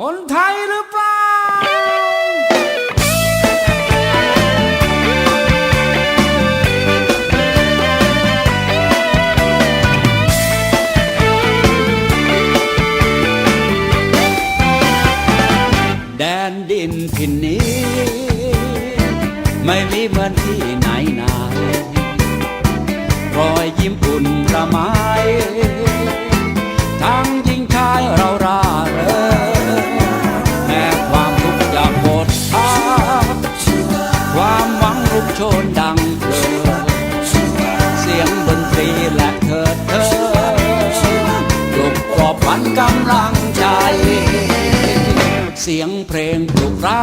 คนไทยหรือเปล่า แดนดินถิ่นนี้ ไม่มีเหมือนที่ เสียงเพลงปลุกเรา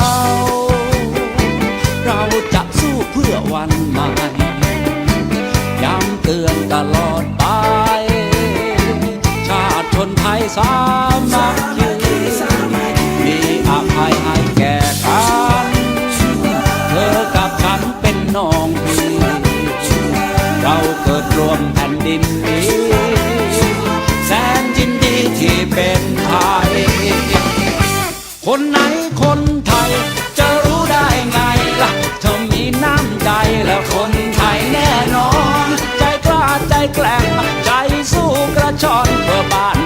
เราจะสู้เพื่อวันใหม่ย้ำเตือนตลอดไป ชาติชนไทยสามัคคีมีอภัยให้แก่กันเธอกับฉันเป็นน้องพี่เราเกิดรวมแผ่นดินนี้แสนยินดีที่เป็น คนไหนคนไทย จะรู้ได้ไงล่ะเธอมีน้ำใจแล้วคนไทยแน่นอน ใจกล้าใจแกล้งใจสู้กระชอนเพื่อบ้าน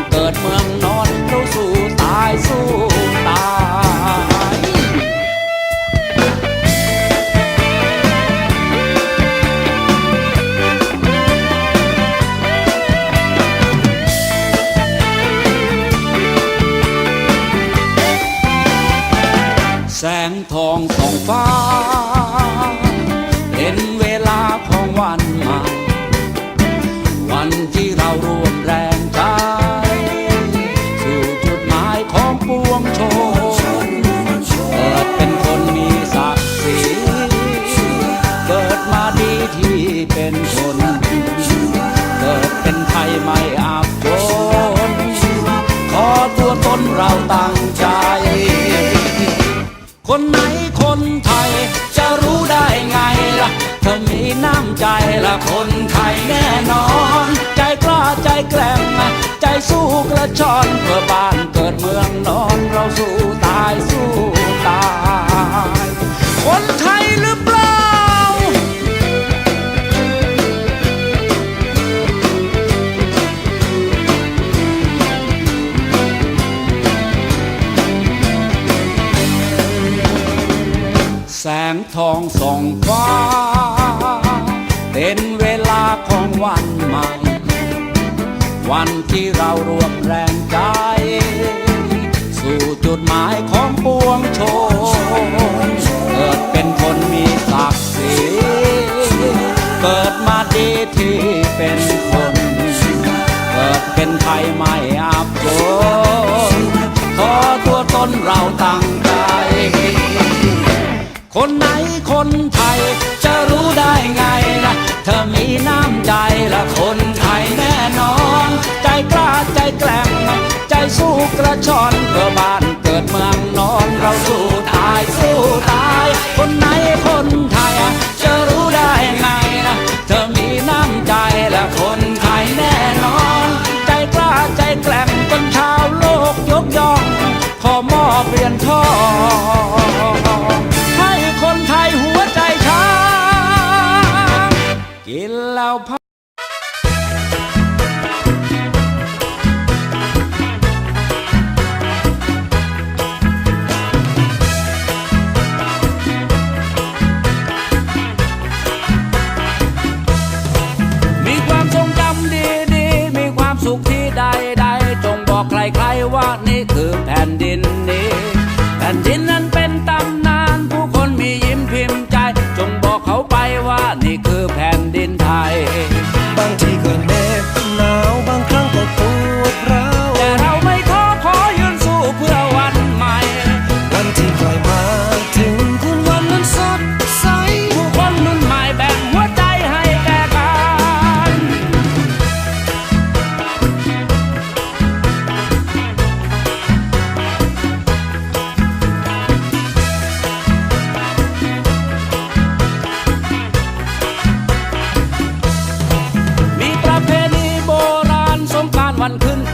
ทองส่องฟ้า เป็นเวลาของวันใหม่ วันที่เรารู้ คนไหนคนไทย จะรู้ได้ไงล่ะเธอมีน้ำใจละคนไทยแน่นอน ใจกล้าใจแกร่งใจสู้กระชอนเพื่อบ้านเกิดเมืองนอนเราสู้ องส่องฟ้า เป็นเวลาของวันใหม่ วันที่เรารวมแรงใจ สู่จุดหมายของปวงชน เกิดเป็นคนมีศักดิ์ศรีเกิดมาดีที่เป็นคน ชอนเพื่อบ้านเกิด ที่เคย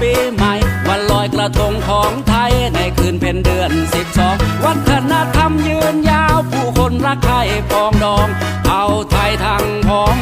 ปีใหม่ วันลอยกระทงของไทยในคืนเพ็ญเดือนสิบสองวัฒนธรรมยืนยาวผู้คนรักไทยพองดอง เอาไทยทั้งพ้อง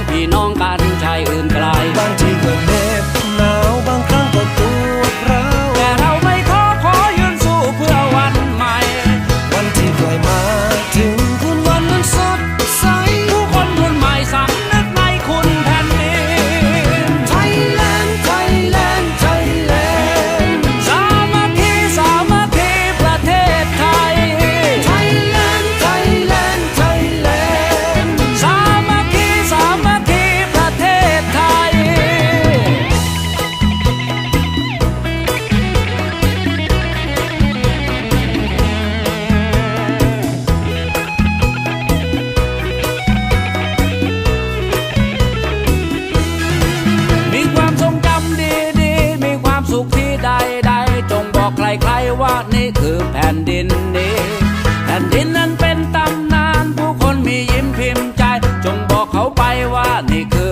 你可